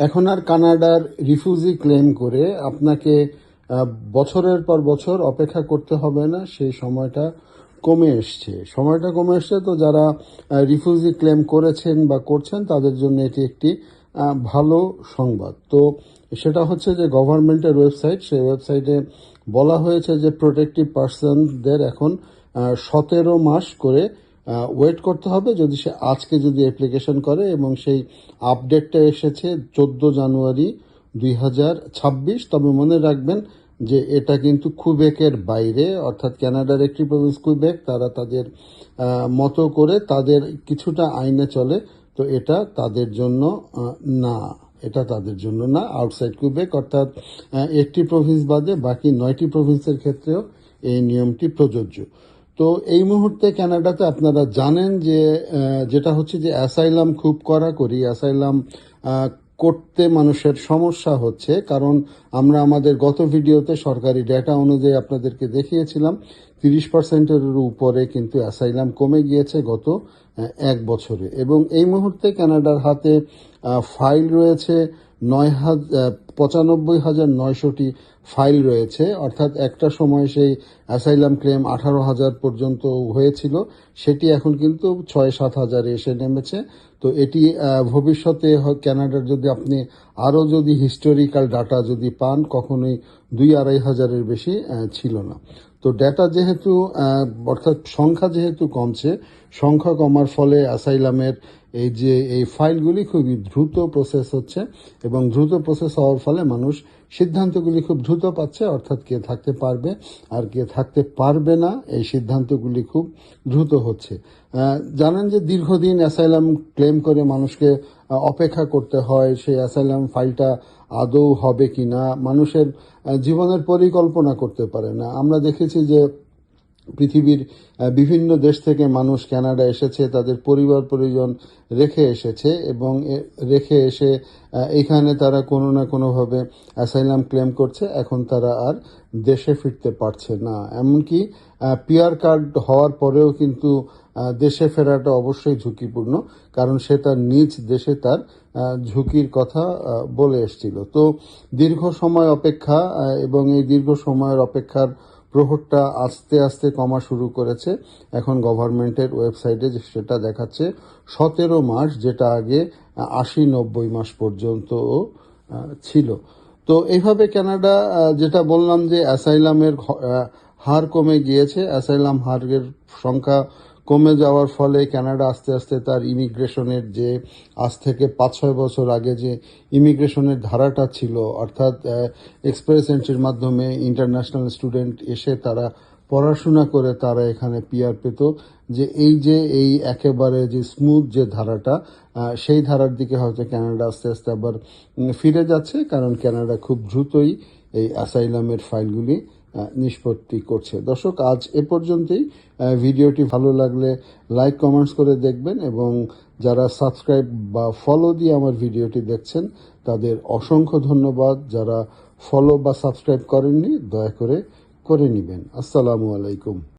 এখন আর কানাডার refugee claim করে আপনাকে বছরের পর বছর অপেক্ষা করতে হবে না, সেই সময়টা কমে এসছে। সময়টা কমে এসছে তো যারা রিফিউজি ক্লেম করেছেন বা করছেন তাদের জন্য এটি একটি ভালো সংবাদ। তো সেটা হচ্ছে যে গভর্নমেন্টের ওয়েবসাইট, সেই ওয়েবসাইটে বলা হয়েছে যে প্রোটেক্টিভ পার্সনদের এখন সতেরো মাস করে ওয়েট করতে হবে। যদি সে আজকে যদি অ্যাপ্লিকেশন করে এবং সেই আপডেটটা এসেছে চোদ্দ জানুয়ারি দুই হাজার ছাব্বিশ, তবে মনে রাখবেন যে এটা কিন্তু কুবেকের বাইরে, অর্থাৎ ক্যানাডার একটি প্রভিন্স কুবেক তারা তাদের মতো করে তাদের কিছুটা আইনে চলে। তো এটা তাদের জন্য না, এটা তাদের জন্য না। আউটসাইড কুবেক অর্থাৎ একটি প্রভিন্স বাদে বাকি নয়টি প্রভিন্সের ক্ষেত্রেও এই নিয়মটি প্রযোজ্য। তো এই মুহূর্তে ক্যানাডাতে আপনারা জানেন যে যেটা হচ্ছে যে অ্যাসাইলাম খুব কড়াকড়ি, অ্যাসাইলাম করতে মানুষের সমস্যা হচ্ছে। কারণ আমরা আমাদের গত ভিডিওতে সরকারি ডেটা অনুযায়ী আপনাদেরকে দেখিয়েছিলাম তিরিশ পার্সেন্টের উপরে কিন্তু অ্যাসাইলাম কমে গিয়েছে গত এক বছরে। এবং এই মুহূর্তে কানাডার হাতে ফাইল রয়েছে নয় হাজার পঁচানব্বই হাজার নয়শোটি ফাইল রয়েছে। অর্থাৎ একটা সময় সেই অ্যাসাইলাম ক্লেম আঠারো হাজার পর্যন্ত হয়েছিল, সেটি এখন কিন্তু ছয় সাত হাজারে এসে নেমেছে। তো এটি ভবিষ্যতে কানাডার যদি আপনি আরও যদি হিস্টোরিক্যাল ডাটা যদি পান, কখনোই দুই আড়াই হাজারের বেশি ছিল না। তো ডেটা যেহেতু অর্থাৎ সংখ্যা যেহেতু কমছে, সংখ্যা কমার ফলে অ্যাসাইলামের এই যে, এই ফাইলগুলি খুবই দ্রুত প্রসেস হচ্ছে এবং দ্রুত প্রসেস হওয়ার ফলে মানুষ সিদ্ধান্তগুলি খুব দ্রুত পাচ্ছে, অর্থাৎ কে থাকতে পারবে আর কে থাকতে পারবে না, এই সিদ্ধান্তগুলি খুব দ্রুত হচ্ছে। জানেন যে দীর্ঘদিন অ্যাসাইলাম ক্লেম করে মানুষকে অপেক্ষা করতে হয়, সেই অ্যাসাইলাম ফাইলটা আদৌ হবে কি না মানুষের জীবনের পরিকল্পনা করতে পারে না। আমরা দেখেছি যে পৃথিবীর বিভিন্ন দেশ থেকে মানুষ কানাডা এসেছে, তাদের পরিবার পরিজন রেখে এসেছে এবং রেখে এসে এখানে তারা কোনো না কোনোভাবে অ্যাসাইলাম ক্লেম করছে, এখন তারা আর দেশে ফিরতে পারছে না। এমনকি পিয়ার কার্ড হওয়ার পরেও কিন্তু দেশে ফেরাটা অবশ্যই ঝুঁকিপূর্ণ, কারণ সে তার নিজ দেশে তার ঝুঁকির কথা বলে এসেছিল। তো দীর্ঘ সময় অপেক্ষা এবং এই দীর্ঘ সময়ের অপেক্ষার প্রহরটা আস্তে আস্তে কমা শুরু করেছে। এখন গভর্নমেন্টের ওয়েবসাইটে সেটা দেখাচ্ছে, সতেরো মাস, যেটা আগে আশি নব্বই মাস পর্যন্ত ছিল। তো এইভাবে কানাডা যেটা বললাম যে অ্যাসাইলামের হার কমে গিয়েছে, অ্যাসাইলাম হারের সংখ্যা কমে যাওয়ার ফলে কানাডা আস্তে আস্তে তার ইমিগ্রেশনের যে, আজ থেকে পাঁচ ছয় বছর আগে যে ইমিগ্রেশনের ধারাটা ছিল, অর্থাৎ এক্সপ্রেস এন্ট্রির মাধ্যমে ইন্টারন্যাশনাল স্টুডেন্ট এসে তারা পড়াশোনা করে তারা এখানে পিয়ার পেত, যে এই যে, এই একেবারে যে স্মুথ যে ধারাটা সেই ধারার দিকে হয়তো কানাডা আস্তে আস্তে আবার ফিরে যাচ্ছে, কারণ কানাডা খুব দ্রুতই এই অ্যাসাইলামের ফাইলগুলি নিষ্পত্তি করছে। দর্শক, আজ এ পর্যন্তই। ভিডিওটি ভালো লাগলে লাইক, কমেন্টস করে দেখবেন এবং যারা সাবস্ক্রাইব বা ফলো দিয়ে আমার ভিডিওটি দেখছেন, তাদের অসংখ্য ধন্যবাদ। যারা ফলো বা সাবস্ক্রাইব করেননি, দয়া করে করে নেবেন। আসসালামু আলাইকুম।